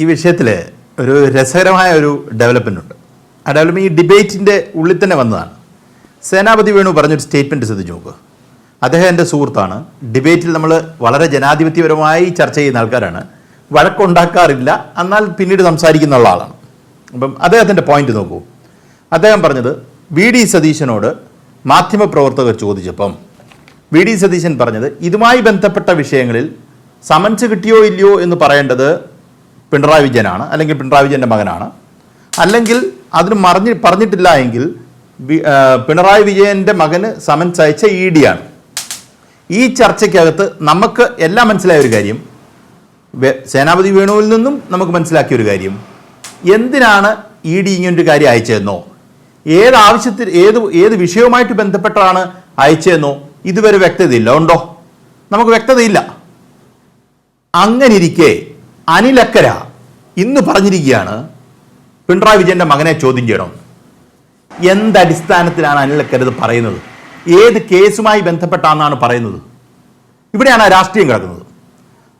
ഈ വിഷയത്തിൽ ഒരു രസകരമായ ഒരു ഡെവലപ്മെന്റ് ഉണ്ട്. ആ ഡെവലപ്മെന്റ് ഈ ഡിബേറ്റിന്റെ ഉള്ളിൽ തന്നെ വന്നതാണ്. സേനാപതി വേണു പറഞ്ഞൊരു സ്റ്റേറ്റ്മെന്റ് ശ്രദ്ധിച്ചു നോക്കുക അദ്ദേഹം എന്റെ സുഹൃത്താണ്. ഡിബേറ്റിൽ നമ്മൾ വളരെ ജനാധിപത്യപരമായി ചർച്ച ചെയ്യുന്ന ആൾക്കാരാണ്. വഴക്കുണ്ടാക്കാറില്ല. എന്നാൽ പിന്നീട് സംസാരിക്കുന്ന ആളാണ്. അപ്പം അദ്ദേഹത്തിന്റെ പോയിന്റ് നോക്കൂ. അദ്ദേഹം പറഞ്ഞത് വി ഡി സതീശനോട് മാധ്യമപ്രവർത്തകർ ചോദിച്ചപ്പം വി ഡി സതീശൻ പറഞ്ഞത് ഇതുമായി ബന്ധപ്പെട്ട വിഷയങ്ങളിൽ സമൻസ് കിട്ടിയോ ഇല്ലയോ എന്ന് പറയേണ്ടത് പിണറായി വിജയനാണ് അല്ലെങ്കിൽ പിണറായി വിജയന്റെ മകനാണ്. അല്ലെങ്കിൽ അതിന് മറിഞ്ഞ് പറഞ്ഞിട്ടില്ല എങ്കിൽ പിണറായി വിജയന്റെ മകന് സമൻസ് അയച്ച ഇ ആണ്. ഈ ചർച്ചയ്ക്കകത്ത് നമുക്ക് എല്ലാം മനസ്സിലായ ഒരു കാര്യം. സേനാപതി വേണുവിൽ നിന്നും നമുക്ക് മനസ്സിലാക്കിയ ഒരു കാര്യം. എന്തിനാണ് ഇ ഡി ഇങ്ങനൊരു കാര്യം അയച്ചതെന്നോ? ഏത് ആവശ്യത്തിൽ ഏത് ഏത് വിഷയവുമായിട്ട് ബന്ധപ്പെട്ടാണ് അയച്ചതെന്നോ? ഇതുവരെ വ്യക്തതയില്ല. ഉണ്ടോ? നമുക്ക് വ്യക്തതയില്ല. അങ്ങനിരിക്കെ അനിലക്കര ഇന്ന് പറഞ്ഞിരിക്കുകയാണ് പിണറായി വിജയന്റെ മകനെ ചോദ്യം ചെയ്യണം. എന്തടിസ്ഥാനത്തിലാണ് അനിലക്കര ഇത് പറയുന്നത്? ഏത് കേസുമായി ബന്ധപ്പെട്ടാണെന്നാണ് പറയുന്നത്? ഇവിടെയാണ് രാഷ്ട്രീയം കിടക്കുന്നത്.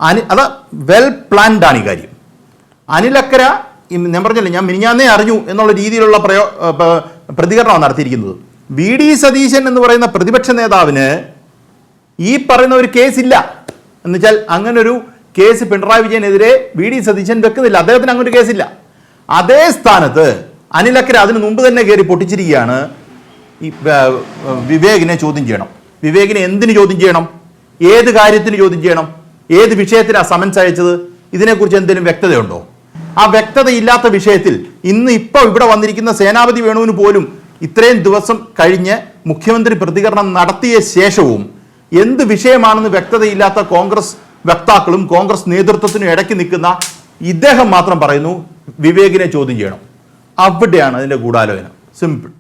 അനി അത് വെൽ പ്ലാൻഡ് ആണ് ഈ കാര്യം. അനിലക്കര ഞാൻ പറഞ്ഞില്ലേ ഞാൻ മിനിഞ്ഞാന്നേ അറിഞ്ഞു എന്നുള്ള രീതിയിലുള്ള പ്രയോ പ്രതികരണമാണ് നടത്തിയിരിക്കുന്നത്. വി ഡി സതീശൻ എന്ന് പറയുന്ന പ്രതിപക്ഷ നേതാവിന് ഈ പറയുന്ന ഒരു കേസില്ല. എന്നുവെച്ചാൽ അങ്ങനൊരു കേസ് പിണറായി വിജയനെതിരെ വി ഡി സതീശൻ വെക്കുന്നില്ല. അദ്ദേഹത്തിന് അങ്ങനെ ഒരു കേസില്ല. അതേ സ്ഥാനത്ത് അനിലക്കര അതിന് മുമ്പ് തന്നെ കയറി പൊട്ടിച്ചിരിക്കുകയാണ് ഈ വിവേകിനെ ചോദ്യം ചെയ്യണം. വിവേകിനെ എന്തിന് ചോദ്യം ചെയ്യണം? ഏത് കാര്യത്തിന് ചോദ്യം ചെയ്യണം? ഏത് വിഷയത്തിലാണ് സമൻസ് അയച്ചത്? ഇതിനെക്കുറിച്ച് എന്തെങ്കിലും വ്യക്തതയുണ്ടോ? ആ വ്യക്തതയില്ലാത്ത വിഷയത്തിൽ ഇന്ന് ഇപ്പോൾ ഇവിടെ വന്നിരിക്കുന്ന സേനാപതി വേണുവിന് പോലും ഇത്രയും ദിവസം കഴിഞ്ഞ് മുഖ്യമന്ത്രി പ്രതികരണം നടത്തിയ ശേഷവും എന്ത് വിഷയമാണെന്ന് വ്യക്തതയില്ലാത്ത കോൺഗ്രസ് വക്താക്കളും കോൺഗ്രസ് നേതൃത്വത്തിനും ഇടയ്ക്ക് നിൽക്കുന്ന ഇദ്ദേഹം മാത്രം പറയുന്നു വിവേകിനെ ചോദ്യം ചെയ്യണം. അവിടെയാണ് അതിന്റെ ഗൂഢാലോചന. സിമ്പിൾ